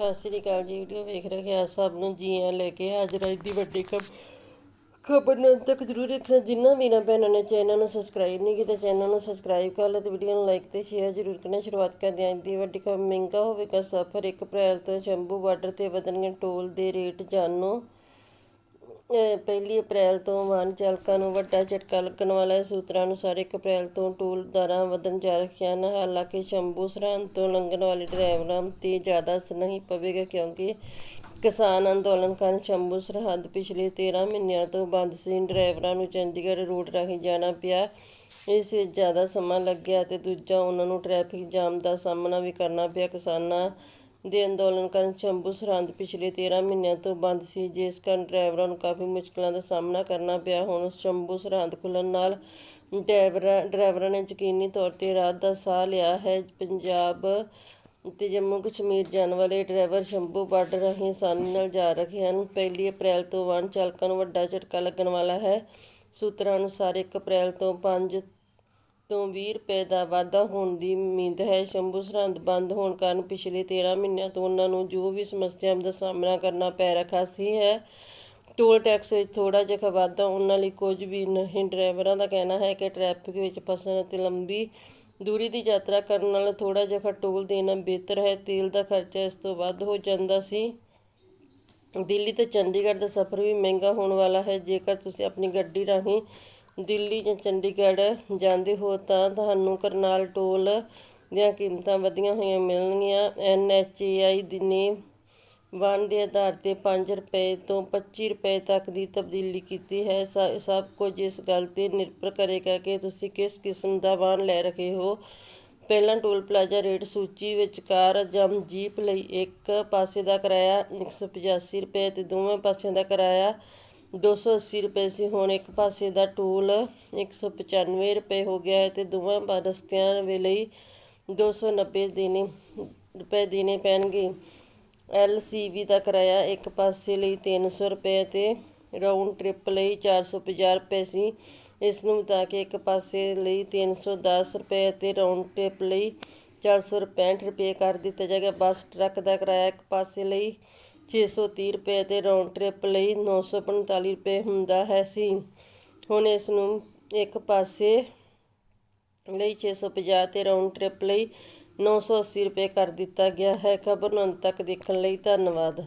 ਸਤਿ ਸ੍ਰੀ ਅਕਾਲ ਜੀ, ਵੀਡੀਓ ਵੇਖ ਰਹੇ ਆ ਸਭ ਨੂੰ ਜੀ ਆਇਆਂ ਲੈ ਕੇ। ਹਾਜ਼ਰ ਹਾਂ ਦੀ ਵੱਡੀ ਖਬ, ਖਬਰ ਨੂੰ ਅੰਤ ਤੱਕ ਜ਼ਰੂਰ ਦੇਖਣਾ। ਜਿਨ੍ਹਾਂ ਵੀਰਾਂ ਭੈਣਾਂ ਨੇ ਚੈਨਲ ਨੂੰ ਸਬਸਕ੍ਰਾਈਬ ਨਹੀਂ ਕੀਤਾ, ਚੈਨਲ ਨੂੰ ਸਬਸਕ੍ਰਾਈਬ ਕਰ ਲਓ ਤੇ ਵੀਡੀਓ ਨੂੰ ਲਾਈਕ ਤੇ ਸ਼ੇਅਰ ਜ਼ਰੂਰ ਕਰਨਾ। ਸ਼ੁਰੂਆਤ ਕਰਦੇ ਹਾਂ ਅੱਜ ਦੀ ਵੱਡੀ ਖਬਰ ਮਹਿੰਗਾ ਹੋਵੇਗਾ ਸਫ਼ਰ। 1 ਅਪ੍ਰੈਲ ਤੋਂ ਸ਼ੰਭੂ ਬਾਰਡਰ ਤੇ ਵਧਣਗੇ ਟੋਲ ਦੇ ਰੇਟ। ਜਾਣੋ ਪਹਿਲੀ ਅਪ੍ਰੈਲ ਤੋਂ ਵਾਹਨ ਚਾਲਕਾਂ ਨੂੰ ਵੱਡਾ ਝਟਕਾ ਲੱਗਣ ਵਾਲਾ ਹੈ। ਸੂਤਰਾਂ ਅਨੁਸਾਰ 1 ਅਪ੍ਰੈਲ ਤੋਂ ਟੋਲ ਦਰਾਂ ਵਧਣ ਜਾ ਰਹੀਆਂ ਹਨ। ਹਾਲਾਂਕਿ ਸ਼ੰਭੂ ਸਰਹੰਦ ਤੋਂ ਲੰਘਣ ਵਾਲੇ ਡਰਾਈਵਰਾਂ ਤੇ ਜ਼ਿਆਦਾ ਅਸਰ ਨਹੀਂ ਪਵੇਗਾ ਕਿਉਂਕਿ ਕਿਸਾਨ ਅੰਦੋਲਨ ਕਾਰਨ ਸ਼ੰਭੂ ਸਰਹੱਦ ਪਿਛਲੇ 13 ਮਹੀਨਿਆਂ ਤੋਂ ਬੰਦ ਸੀ। ਡਰਾਈਵਰਾਂ ਨੂੰ ਚੰਡੀਗੜ੍ਹ ਰੂਟ ਰਾਹੀਂ ਜਾਣਾ ਪਿਆ। ਇਸ ਵਿੱਚ ਜ਼ਿਆਦਾ ਸਮਾਂ ਲੱਗਿਆ ਤੇ ਦੂਜਾ ਉਹਨਾਂ ਨੂੰ ਟ੍ਰੈਫਿਕ ਜਾਮ ਦਾ ਸਾਹਮਣਾ ਵੀ ਕਰਨਾ ਪਿਆ। ਕਿਸਾਨਾਂ ਦੇ ਅੰਦੋਲਨ ਕਾਰਨ ਸ਼ੰਭੂ ਸਰਹੰਦ ਪਿਛਲੇ 13 ਮਹੀਨਿਆਂ ਤੋਂ ਬੰਦ ਸੀ, ਜਿਸ ਕਾਰਨ ਡਰਾਈਵਰਾਂ ਨੂੰ ਕਾਫੀ ਮੁਸ਼ਕਲਾਂ ਦਾ ਸਾਹਮਣਾ ਕਰਨਾ ਪਿਆ। ਹੁਣ ਸ਼ੰਭੂ ਸਰਹੰਦ ਖੁੱਲ੍ਹਣ ਨਾਲ ਡਰਾਈਵਰਾਂ ਡਰਾਈਵਰਾਂ ਨੇ ਯਕੀਨੀ ਤੌਰ ਤੇ ਰਾਤ ਦਾ ਸਾਹ ਲਿਆ ਹੈ। ਪੰਜਾਬ ਤੇ ਜੰਮੂ ਕਸ਼ਮੀਰ ਜਾਣ ਵਾਲੇ ਡਰਾਈਵਰ ਸ਼ੰਭੂ ਬਾਰਡਰ ਰਾਹੀਂ ਆਸਾਨੀ ਨਾਲ ਜਾ ਰਹੇ ਹਨ। ਪਹਿਲੀ ਅਪ੍ਰੈਲ ਤੋਂ ਵਾਹਨ ਚਾਲਕਾਂ ਨੂੰ ਵੱਡਾ ਝਟਕਾ ਲੱਗਣ ਵਾਲਾ ਹੈ। ਸੂਤਰਾਂ ਅਨੁਸਾਰ 1 ਅਪ੍ਰੈਲ ਤੋਂ 5 ਤੋਂ ਵੀਹ ਰੁਪਏ ਦਾ ਵਾਧਾ ਹੋਣ ਦੀ ਉਮੀਦ ਹੈ। ਸ਼ੰਭੂ ਸਰਹੰਦ ਬੰਦ ਹੋਣ ਕਾਰਨ ਪਿਛਲੇ 13 ਮਹੀਨਿਆਂ ਤੋਂ ਉਹਨਾਂ ਨੂੰ ਜੋ ਵੀ ਸਮੱਸਿਆਵਾਂ ਦਾ ਸਾਹਮਣਾ ਕਰਨਾ ਪੈ ਰਿਹਾ ਸੀ ਹੈ, ਟੋਲ ਟੈਕਸ ਵਿੱਚ ਥੋੜਾ ਜਿਹਾ ਵਾਧਾ, ਉਹਨਾਂ ਲਈ ਕੁਝ ਵੀ ਨਹੀਂ। ਡਰਾਈਵਰਾਂ ਦਾ ਕਹਿਣਾ ਹੈ ਕਿ ਟ੍ਰੈਫਿਕ ਵਿੱਚ ਫਸਣ ਅਤੇ ਲੰਬੀ ਦੂਰੀ ਦੀ ਯਾਤਰਾ ਕਰਨ ਨਾਲ ਥੋੜਾ ਜਿਹਾ ਟੋਲ ਦੇਣਾ ਬਿਹਤਰ ਹੈ। ਤੇਲ ਦਾ ਖਰਚਾ ਇਸ ਤੋਂ ਵੱਧ ਹੋ ਜਾਂਦਾ ਸੀ। ਦਿੱਲੀ ਤੇ ਚੰਡੀਗੜ੍ਹ ਦਾ ਸਫ਼ਰ ਵੀ ਮਹਿੰਗਾ ਹੋਣ ਵਾਲਾ ਹੈ। ਜੇਕਰ ਤੁਸੀਂ ਆਪਣੀ ਗੱਡੀ ਰਾਹੀਂ ਦਿੱਲੀ ਜਾਂ ਚੰਡੀਗੜ੍ਹ ਜਾਂਦੇ ਹੋ ਤਾਂ ਤੁਹਾਨੂੰ ਕਰਨਾਲ ਟੋਲ ਦੀਆਂ ਕੀਮਤਾਂ ਵਧੀਆਂ ਹੋਈਆਂ ਮਿਲਣਗੀਆਂ। ਐਨਐਚਏਆਈ ਨੇ ਵਨ ਦੇ ਆਧਾਰ ਤੇ 5 ਰੁਪਏ ਤੋਂ 25 ਰੁਪਏ ਤੱਕ ਦੀ ਤਬਦੀਲੀ ਕੀਤੀ ਹੈ। ਸਭ ਕੁਝ ਇਸ ਗੱਲ ਤੇ ਨਿਰਭਰ ਕਰੇਗਾ ਕਿ ਤੁਸੀਂ ਕਿਸ ਕਿਸਮ ਦਾ ਵਾਹਨ ਲੈ ਰਹੇ ਹੋ। ਪਹਿਲਾਂ ਟੋਲ ਪਲਾਜ਼ਾ ਰੇਟ ਸੂਚੀ ਵਿੱਚ ਕਾਰ ਜਾਂ ਜੀਪ ਲਈ ਇੱਕ ਪਾਸੇ ਦਾ ਕਿਰਾਇਆ 185 ਰੁਪਏ ਤੇ ਦੋਵੇਂ ਪਾਸਿਆਂ ਦਾ ਕਿਰਾਇਆ 280 ਰੁਪਏ ਸੀ। ਹੁਣ ਇੱਕ ਪਾਸੇ ਦਾ ਟੋਲ 195 ਰੁਪਏ ਹੋ ਗਿਆ ਹੈ ਤੇ ਦੋਵਾਂ ਪਾ- ਰਸਤਿਆਂ ਦੇ ਲਈ 290 ਦੇਣੇ, ਰੁਪਏ ਦੇਣੇ ਪੈਣਗੇ। ਐਲਸੀਵੀ ਦਾ ਕਿਰਾਇਆ ਇੱਕ ਪਾਸੇ ਲਈ 300 ਰੁਪਏ ਤੇ ਰਾਊਂਡ ਟ੍ਰਿਪ ਲਈ 450 ਰੁਪਏ ਸੀ। ਇਸ ਨੂੰ ਬਤਾ ਕੇ ਇੱਕ ਪਾਸੇ ਲਈ 310 ਰੁਪਏ ਤੇ ਰਾਊਂਡ ਟ੍ਰਿਪ ਲਈ 465 ਰੁਪਏ ਕਰ ਦਿੱਤਾ ਜਾਏਗਾ। ਬੱਸ ਟਰੱਕ ਦਾ ਕਿਰਾਇਆ ਇੱਕ ਪਾਸੇ ਲਈ 630 ਰੁਪਏ ਅਤੇ ਰਾਊਂਡ ਟ੍ਰਿਪ ਲਈ 945 ਰੁਪਏ ਹੁੰਦਾ ਹੈ ਸੀ। ਹੁਣ ਇਸ ਨੂੰ ਇੱਕ ਪਾਸੇ ਲਈ 650 ਤੇ ਰਾਊਂਡ ਟ੍ਰਿਪ ਲਈ 980 ਰੁਪਏ ਕਰ ਦਿੱਤਾ ਗਿਆ ਹੈ। ਖਬਰ ਨੂੰ ਅੰਤ ਤੱਕ ਦੇਖਣ ਲਈ ਧੰਨਵਾਦ।